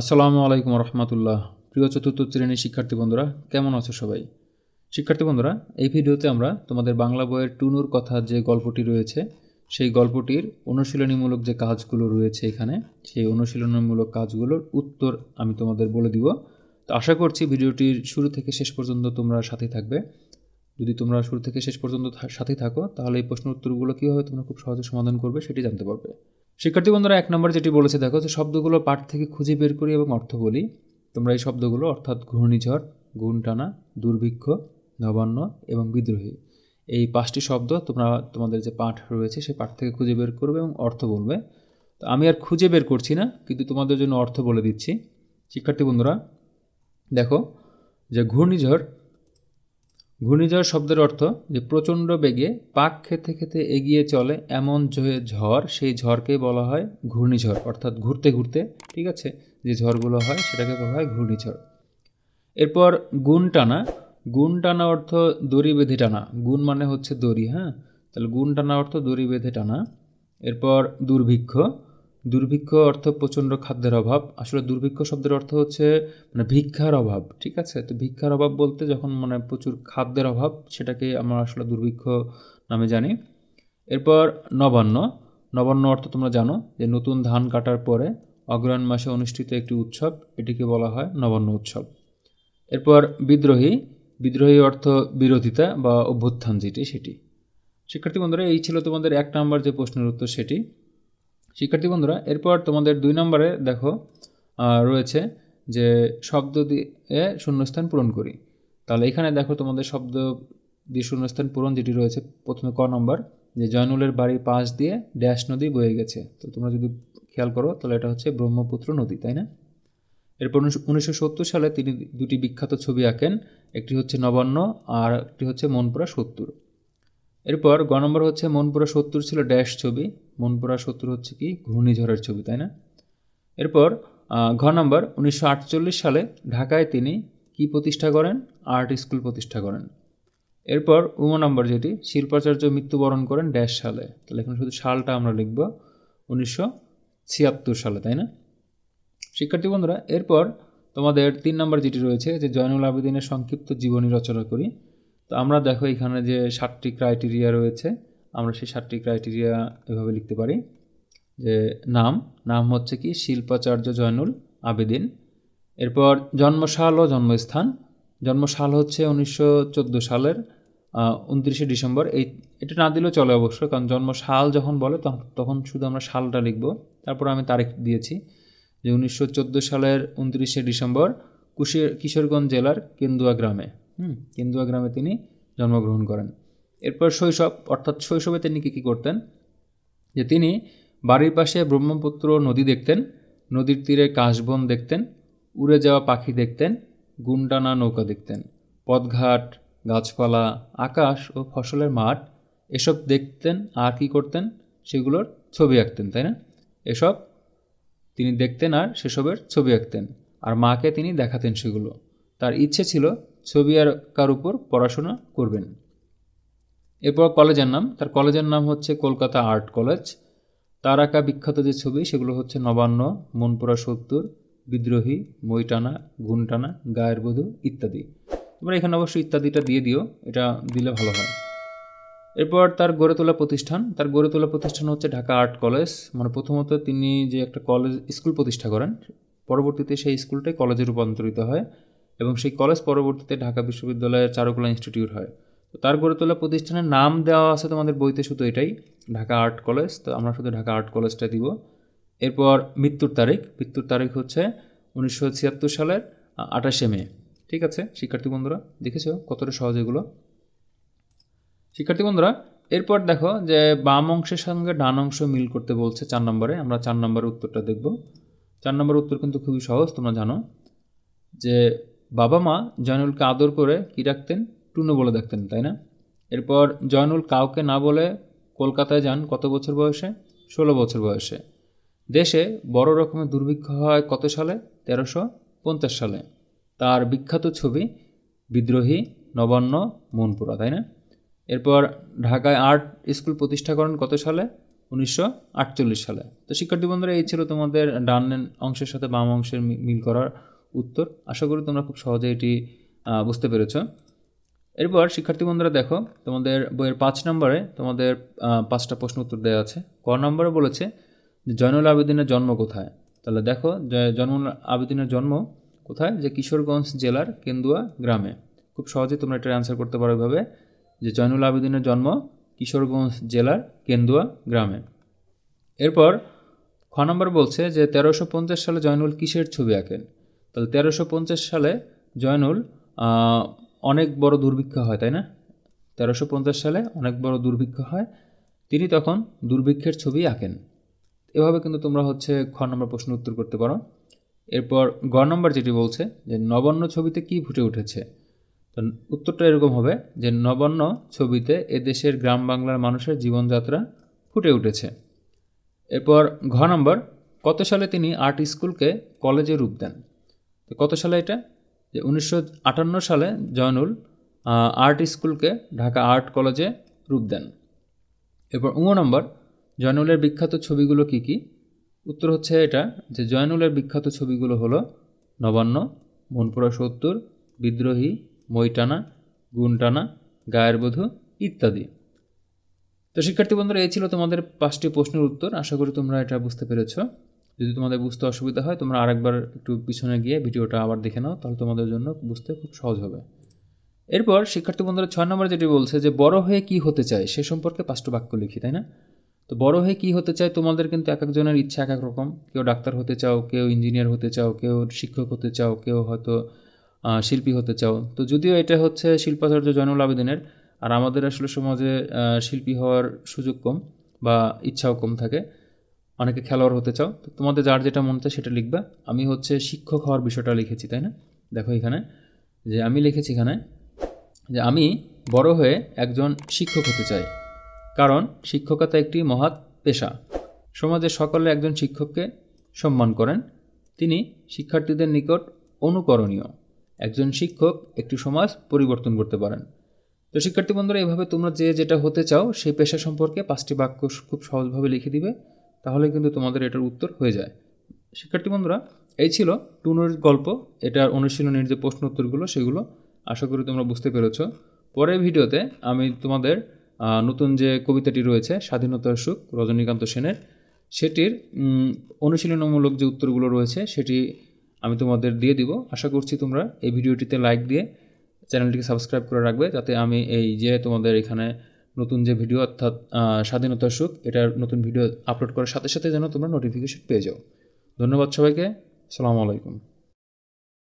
আসসালামু আলাইকুম রহমতুল্লাহ প্রিয় চতুর্থ শ্রেণির শিক্ষার্থী বন্ধুরা, কেমন আছো সবাই? শিক্ষার্থী বন্ধুরা, এই ভিডিওতে আমরা তোমাদের বাংলা বইয়ের টুনুর কথা যে গল্পটি রয়েছে, সেই গল্পটির অনুশীলনীমূলক যে কাজগুলো রয়েছে এখানে, সেই অনুশীলনীমূলক কাজগুলোর উত্তর আমি তোমাদের বলে দিব। তো আশা করছি ভিডিওটির শুরু থেকে শেষ পর্যন্ত তোমরা সাথে থাকবে। যদি তোমরা শুরু থেকে শেষ পর্যন্ত সাথে থাকো, তাহলে এই প্রশ্ন উত্তরগুলো কীভাবে তোমরা খুব সহজে সমাধান করবে সেটি জানতে পারবে। শিক্ষার্থী বন্ধুরা, এক নম্বর যেটি বলেছে, দেখো যে শব্দগুলো পাঠ থেকে খুঁজে বের করি এবং অর্থ বলি। তোমরা এই শব্দগুলো অর্থাৎ ঘূর্ণিঝড় গুণ টানা দুর্ভিক্ষ, নবান্ন এবং বিদ্রোহী, এই পাঁচটি শব্দ তোমরা, তোমাদের যে পাঠ রয়েছে সেই পাঠ থেকে খুঁজে বের করবে এবং অর্থ বলবে। তো আমি আর খুঁজে বের করছি না, কিন্তু তোমাদের জন্য অর্থ বলে দিচ্ছি। শিক্ষার্থী বন্ধুরা, দেখো যে ঘূর্ণিঝড় ঘূর্ণিঝড় শব্দের অর্থ যে প্রচণ্ড বেগে পাক খেতে খেতে এগিয়ে চলে এমন যে ঝড়, সেই ঝড়কে বলা হয় ঘূর্ণিঝড়, অর্থাৎ ঘুরতে ঘুরতে, ঠিক আছে? যে ঝড়গুলো হয় সেটাকে বলা হয় ঘূর্ণিঝড়। এরপর গুণ টানা গুণ টানা অর্থ দড়ি বেঁধে টানা, গুণ মানে হচ্ছে দড়ি হ্যাঁ? তাহলে গুণ টানা অর্থ দড়ি বেঁধে টানা। এরপর দুর্ভিক্ষ দুর্ভিক্ষ অর্থ প্রচণ্ড খাদ্যের অভাব। আসলে দুর্ভিক্ষ শব্দের অর্থ হচ্ছে মানে ভিক্ষার অভাব, ঠিক আছে? তো ভিক্ষার অভাব বলতে যখন মানে প্রচুর খাদ্যের অভাব, সেটাকে আমরা আসলে দুর্ভিক্ষ নামে জানি। এরপর নবান্ন। নবান্ন অর্থ তোমরা জানো যে নতুন ধান কাটার পরে অগ্রহায়ণ মাসে অনুষ্ঠিত একটি উৎসব, এটিকে বলা হয় নবান্ন উৎসব। এরপর বিদ্রোহী। বিদ্রোহী অর্থ বিরোধিতা বা অভ্যুত্থান যেটি, সেটি। শিক্ষার্থী বন্ধুরা, এই ছিল তোমাদের এক নম্বর যে প্রশ্নের উত্তর সেটি। শিক্ষার্থী বন্ধুরা, এরপর তোমাদের দুই নম্বরে দেখো রয়েছে যে শব্দ দিয়ে শূন্যস্থান পূরণ করি। তাহলে এখানে দেখো তোমাদের শব্দ দিয়ে শূন্যস্থান পূরণ যেটি রয়েছে, প্রথমে ক নম্বর, যে জয়নুলের বাড়ির পাশ দিয়ে ড্যাশ নদী বয়ে গেছে। তো তোমরা যদি খেয়াল করো, তাহলে এটা হচ্ছে ব্রহ্মপুত্র নদী, তাই না? এরপর উনিশশো সত্তর সালে তিনি দুটি বিখ্যাত ছবি আঁকেন, একটি হচ্ছে নবান্ন আর একটি হচ্ছে মনপুরা সত্তর। এরপর গ নম্বর হচ্ছে মনপুরা সত্তর ছিল ড্যাশ ছবি। মনপুরা সত্তর হচ্ছে কি? ঘূর্ণিঝড়ের ছবি, তাই না? এরপর ঘ নম্বর, উনিশশো আটচল্লিশ সালে ঢাকায় তিনি কি প্রতিষ্ঠা করেন? আর্ট স্কুল প্রতিষ্ঠা করেন। এরপর উম নম্বর যেটি, শিল্পাচার্য মৃত্যুবরণ করেন ড্যাশ সালে। তাহলে এখানে শুধু সালটা আমরা লিখব, উনিশশো ছিয়াত্তর সালে, তাই না? শিক্ষার্থী বন্ধুরা, এরপর তোমাদের তিন নম্বর যেটি রয়েছে, যে জয়নুল আবেদিনের সংক্ষিপ্ত জীবনী রচনা করি। তো আমরা দেখো এখানে যে সাতটি ক্রাইটেরিয়া রয়েছে, আমরা সেই সাতটি ক্রাইটেরিয়া এভাবে লিখতে পারি। যে নাম নাম হচ্ছে কি শিল্পাচার্য জয়নুল আবেদিন। এরপর জন্মসাল ও জন্মস্থান। জন্মসাল হচ্ছে উনিশশো চোদ্দ সালের উনত্রিশে ডিসেম্বর। এই, এটা না দিলেও চলে অবশ্য, কারণ জন্মসাল যখন বলে তখন শুধু আমরা সালটা লিখব। তারপর আমি তারিখ দিয়েছি, যে উনিশশো চোদ্দ সালের উনত্রিশে ডিসেম্বর কুশি- কিশোরগঞ্জ জেলার কেন্দুয়া গ্রামে। হুম, কেন্দুয়া গ্রামে তিনি জন্মগ্রহণ করেন। এরপর শৈশব, অর্থাৎ শৈশবে তিনি কী কী করতেন? যে তিনি বাড়ির পাশে ব্রহ্মপুত্র নদী দেখতেন, নদীর তীরে কাশবন দেখতেন, উড়ে যাওয়া পাখি দেখতেন গুনটানা নৌকা দেখতেন, পথঘাট, গাছপালা, আকাশ ও ফসলের মাঠ, এসব দেখতেন আর কি করতেন? সেগুলোর ছবি আঁকতেন, তাই না? এসব তিনি দেখতেন আর সেসবের ছবি আঁকতেন। আর মাকে তিনি দেখাতেন সেগুলো। তার ইচ্ছে ছিল ছবি আঁকার উপর পড়াশোনা করবেন। এরপর কলেজের নাম। তার কলেজের নাম হচ্ছে কলকাতা আর্ট কলেজ। তার আঁকা বিখ্যাত যে ছবি, সেগুলো হচ্ছে নবান্ন, মনপুরা সত্তর, বিদ্রোহী মইটানা গুনটানা, গায়ের বধূ ইত্যাদি। তোমরা এখানে অবশ্যই ইত্যাদিটা দিয়ে দিও, এটা দিলে ভালো হয়। এরপর তার গড়ে তোলা প্রতিষ্ঠান। তার গড়ে তোলা প্রতিষ্ঠান হচ্ছে ঢাকা আর্ট কলেজ। মানে প্রথমত তিনি যে একটা কলেজ, স্কুল প্রতিষ্ঠা করেন, পরবর্তীতে সেই স্কুলটাই কলেজে রূপান্তরিত হয়। এবং সেই কলেজ পরবর্তীতে ঢাকা বিশ্ববিদ্যালয়ের চারুকলা ইনস্টিটিউট হয়। তো তার গড়ে তোলা প্রতিষ্ঠানের নাম দেওয়া আছে তোমাদের বইতে শুধু এটাই, ঢাকা আর্ট কলেজ তো আমরা শুধু ঢাকা আর্ট কলেজটা দিব। এরপর মৃত্যুর তারিখ। মৃত্যুর তারিখ হচ্ছে উনিশশো ছিয়াত্তর সালের আঠাশে মে। ঠিক আছে? শিক্ষার্থী বন্ধুরা, দেখেছ কতটা সহজ এগুলো? শিক্ষার্থী বন্ধুরা, এরপর দেখো যে বাম অংশের সঙ্গে ডান অংশ মিল করতে বলছে চার নম্বরে। আমরা চার নম্বরের উত্তরটা দেখব। চার নম্বরের উত্তর কিন্তু খুবই সহজ, তোমরা জানো। যে বাবা মা জয়নুলকে আদর করে কী রাখতেন? টুনু বলে দেখতেন, তাই না? এরপর জয়নুল কাউকে না বলে কলকাতায় যান কত বছর বয়সে? ষোলো বছর বয়সে। দেশে বড় রকমের দুর্ভিক্ষ হয় কত সালে? তেরোশো পঞ্চাশ সালে। তার বিখ্যাত ছবি বিদ্রোহী নবান্ন মনপুরা, তাই না? এরপর ঢাকায় আর্ট স্কুল প্রতিষ্ঠা করেন কত সালে? উনিশশো আটচল্লিশ সালে। তো শিক্ষার্থী বন্ধুরা, এই ছিল তোমাদের ডান অংশের সাথে বাম অংশের মিল করার উত্তর। আশা করি তোমরা খুব সহজে এটি বুঝতে পেরেছ। এরপর, শিক্ষার্থী বন্ধুরা, দেখো, তোমাদের বইয়ের পাঁচ নম্বরে তোমাদের পাঁচটা প্রশ্ন উত্তর দেওয়া আছে। ক নম্বরে বলেছে যে, জয়নুল আবেদিনের জন্ম কোথায়? তাহলে দেখো জয়নুল আবেদিনের জন্ম কোথায়? যে, কিশোরগঞ্জ জেলার কেন্দুয়া গ্রামে। খুব সহজে তোমরা এটা অ্যান্সার করতে পারো এভাবে, যে, জয়নুল আবেদিনের জন্ম কিশোরগঞ্জ জেলার কেন্দুয়া গ্রামে। এরপর, খ নম্বর বলছে যে, তেরোশো সালে জয়নুল কিসের ছবি আঁকেন? তাহলে তেরোশো পঞ্চাশ সালে জয়নুল অনেক বড় দুর্ভিক্ষ হয়, তাই না? তেরোশো পঞ্চাশ সালে অনেক বড় দুর্ভিক্ষ হয়। তিনি তখন দুর্ভিক্ষের ছবি আঁকেন। এভাবে কিন্তু তোমরা হচ্ছে খ নম্বর প্রশ্ন উত্তর করতে পারো। এরপর গ নম্বর যেটি বলছে যে নবান্ন ছবিতে কি ফুটে উঠেছে? তো উত্তরটা এরকম হবে যে নবান্ন ছবিতে এদেশের গ্রাম বাংলার মানুষের জীবনযাত্রা ফুটে উঠেছে। এরপর ঘ নম্বর, কত সালে তিনি আর্ট স্কুলকে কলেজে রূপ দেন? তো কত সালে এটা? যে উনিশশো আটান্ন সালে জয়নুল আর্ট স্কুলকে ঢাকা আর্ট কলেজে রূপ দেন। এরপর উঙ নম্বর, জয়নুলের বিখ্যাত ছবিগুলো কি কি? উত্তর হচ্ছে এটা, যে জয়নুলের বিখ্যাত ছবিগুলো হলো নবান্ন, মনপুরা সত্তর, বিদ্রোহী মইটানা গুনটানা, গায়ের বধূ ইত্যাদি। তো শিক্ষার্থী বন্ধুরা, এই ছিল তোমাদের পাঁচটি প্রশ্নের উত্তর। আশা করি তোমরা এটা বুঝতে পেরেছ। যদি তোমাদের বুঝতে অসুবিধা হয়, তোমরা আরেকবার একটু পিছনে গিয়ে ভিডিওটা আবার দেখে নাও, তাহলে তোমাদের জন্য বুঝতে খুব সহজ হবে। এরপর শিক্ষার্থী বন্ধুরা ছয় নম্বর যেটি বলছে যে, বড় হয়ে কি হতে চায়? সে সম্পর্কে পাঁচটা বাক্য লিখি, তাই না? তো বড় হয়ে কি হতে চায়? তোমাদের কিন্তু এক একজনের ইচ্ছা এক এক রকম। কেউ ডাক্তার হতে চাও, কেউ ইঞ্জিনিয়ার হতে চাও, কেউ শিক্ষক হতে চাও, কেউ হয়তো শিল্পী হতে চাও। তো যদিও এটা হচ্ছে শিল্পাচার্য জয়নুল আবেদিনের, আর আমাদের আসলে সমাজে শিল্পী হওয়ার সুযোগ কম বা ইচ্ছাও কম থাকে। অনেকে খেলোয়াড় হতে চাও, তো তোমাদের যার যেটা মন চায় সেটা লিখবা। আমি হচ্ছে শিক্ষক হওয়ার বিষয়টা লিখেছি, তাই না? দেখো এখানে, যে আমি লিখেছি এখানে যে আমি বড় হয়ে একজন শিক্ষক হতে চাই। কারণ শিক্ষকতা একটি মহৎ পেশা। সমাজে সকলে একজন শিক্ষককে সম্মান করেন। তিনি শিক্ষার্থীদের নিকট অনুকরণীয়। একজন শিক্ষক একটি সমাজ পরিবর্তন করতে পারেন। তো শিক্ষার্থী বন্ধুরা, এভাবে তোমরা যে যেটা হতে চাও, সেই পেশা সম্পর্কে পাঁচটি বাক্য খুব সহজভাবে লিখে দিবে। তাহলে কিন্তু তোমাদের এটার উত্তর হয়ে যায়। শিক্ষার্থী বন্ধুরা, এই ছিল টুনুর গল্প। এটার অনুশীলনের যে প্রশ্ন উত্তরগুলো, সেগুলো আশা করি তোমরা বুঝতে পেরেছ। পরের ভিডিওতে আমি তোমাদের নতুন যে কবিতাটি রয়েছে, স্বাধীনতার সুখ, রজনীকান্ত সেনের, সেটির অনুশীলনমূলক যে উত্তরগুলো রয়েছে, সেটি আমি তোমাদের দিয়ে দিব। আশা করছি তোমরা এই ভিডিওটিতে লাইক দিয়ে চ্যানেলটিকে সাবস্ক্রাইব করে রাখবে, যাতে আমি এই যে তোমাদের এখানে নতুন যে ভিডিও অর্থাৎ স্বাধীনতার সুখ, এটার নতুন ভিডিও আপলোড করার সাথে সাথে যেন তোমরা নোটিফিকেশন পেয়ে যাও। ধন্যবাদ সবাইকে। সালামু আলাইকুম।